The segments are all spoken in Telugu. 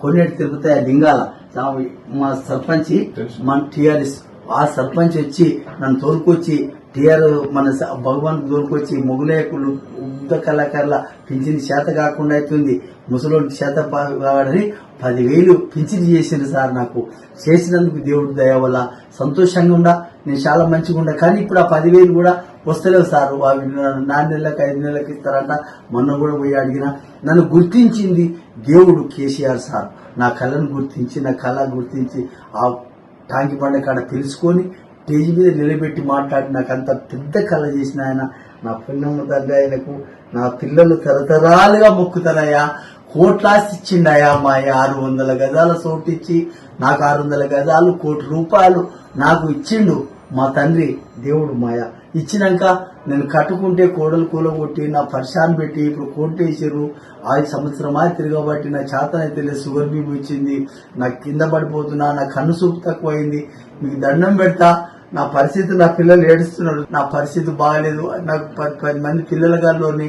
కొన్నేటి లింగాల. ఆ- మా సర్పంచ్ మన టిఆర్ఎస్ ఆ సర్పంచ్ వచ్చి నన్ను తోలుకొచ్చి టిఆర్ మన భగవాన్ తోలుకొచ్చి మొగులేకులు ఉద్ద కళాకారుల పింఛన్ చేత కాకుండా అవుతుంది ముసలోడి చేత కావాలని పదివేలు పింఛన్ చేసిండు సార్ నాకు. చేసినందుకు దేవుడి దయ వల్ల సంతోషంగా ఉండా నేను చాలా మంచిగా ఉండా. కానీ ఇప్పుడు ఆ పదివేలు కూడా వస్తలేవు సార్. అవి నాలుగు నెలలకు ఐదు నెలలకు ఇస్తారంట. మొన్న కూడా పోయి అడిగిన నన్ను గుర్తించింది దేవుడు కేసీఆర్ సార్. నా కళను గుర్తించి నా కళ గుర్తించి ఆ టాంకి పండ కాడ తెలుసుకొని స్టేజ్ మీద నిలబెట్టి మాట్లాడి నాకు అంత పెద్ద కళ చేసిన ఆయన. నా పుణ్యము తండ్రి ఆయనకు నా పిల్లలు తరతరాలుగా మొక్కుతారయ్యా కోట్లాస్తి ఇచ్చిండయా మా ఆరు వందల గజాల సోటిచ్చి నాకు ఆరు వందల గజాలు కోటి రూపాయలు నాకు ఇచ్చిండు మా తండ్రి దేవుడు మాయ. ఇచ్చినాక నేను కట్టుకుంటే కోడలు కూలగొట్టి నా పరిశాన్ పెట్టి ఇప్పుడు కోర్టు వేసారు ఐదు సంవత్సరమా తిరగబట్టి నా చేతనైతే లేదు షుగర్ బీపీ వచ్చింది నాకు కింద పడిపోతున్నా నా కన్ను చూపు తక్కువైంది మీకు దండం పెడతా నా పరిస్థితి నా పిల్లలు ఏడుస్తున్నారు నా పరిస్థితి బాగలేదు నాకు పది పది మంది పిల్లల గారిలోని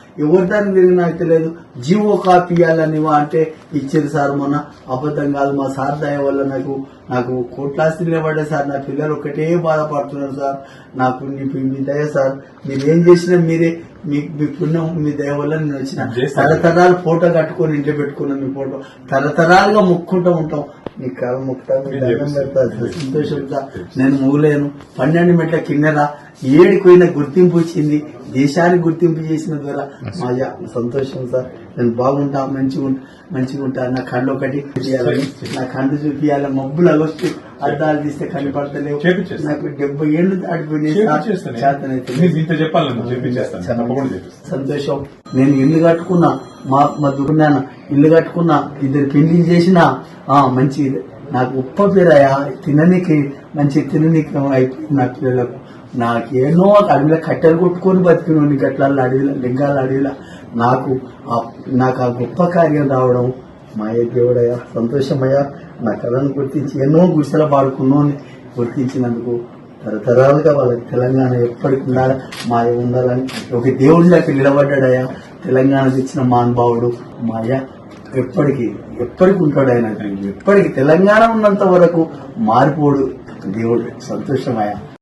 ఎవరి దానికి తిరిగినా అయితే లేదు జీవో కాపీ ఇవ్వాలని అంటే ఇచ్చారు సార్ మొన్న అబద్ధం కాదు. మా సార్ దయ వల్ల నాకు నాకు కోట్లాస్తి నిలబడ్డా సార్. నా పిల్లలు ఒకటే బాధపడుతున్నారు సార్. నాకు నీ మీ దయ సార్. మీరు ఏం చేసినా మీరే మీ మీ పుణ్యం మీ దయ వల్ల నేను వచ్చిన. తరతరాలు ఫోటో కట్టుకొని ఇంట్లో పెట్టుకున్నాం మీ ఫోటో. తరతరాలుగా మొక్కుంటూ ఉంటాం. నీ కాలు మొక్కుతా మీ నేను దండం చేపిస్తాను. పెడతా సంతోషంగా నేను మూలేను పన్నెండు మెట్ల కిందన ఏడిపోయిన గుర్తింపు వచ్చింది. దేశానికి గుర్తింపు చేసిన ద్వారా మా సంతోషం సార్. నేను బాగుంటా మంచిగా మంచిగా ఉంటా నా కళ్ళు ఒకటి చూపియాలని నా కళ్ళు చూపియాలి మబ్బులు అగొచ్చి అద్దాలు తీస్తే చేపించేస్తాను. నాకు డెబ్బై ఏళ్ళు దాటిపోయినాయి సంతోషం. నేను ఇల్లు కట్టుకున్నా మా మా దుర్నాన్న ఇల్లు కట్టుకున్నా ఇద్దరు పెళ్ళి చేసిన మంచి నాకు ఉప్ప పేరయ్యా తిననీకి మంచి తిననీకి అయిపోయింది నా పిల్లలకు. నాకేనో అడవిలో కట్టెలు కొట్టుకొని బతికినోని గట్ల అడవిలో లింగాల అడవిలో? నాకు ఆ- నాకు ఆ గొప్ప కార్యం రావడం మాయ దేవుడయ్యా సంతోషమయ్యా. నా కళను గుర్తించి ఎన్నో గుడిసెల పాడుకున్నోని గుర్తించినందుకు తరతరాలుగా వాళ్ళకి తెలంగాణ ఎప్పటికి ఉండాలి మాయ ఉండాలని ఒక దేవుడిలోకి నిలబడ్డాడయ్యా తెలంగాణ తెచ్చిన మహానుభావుడు మాయ ఎప్పటికి ఎప్పటికి ఉంటాడు ఆయన ఎప్పటికి తెలంగాణ ఉన్నంత వరకు మారిపోడు దేవుడు. సంతోషమయ్యా.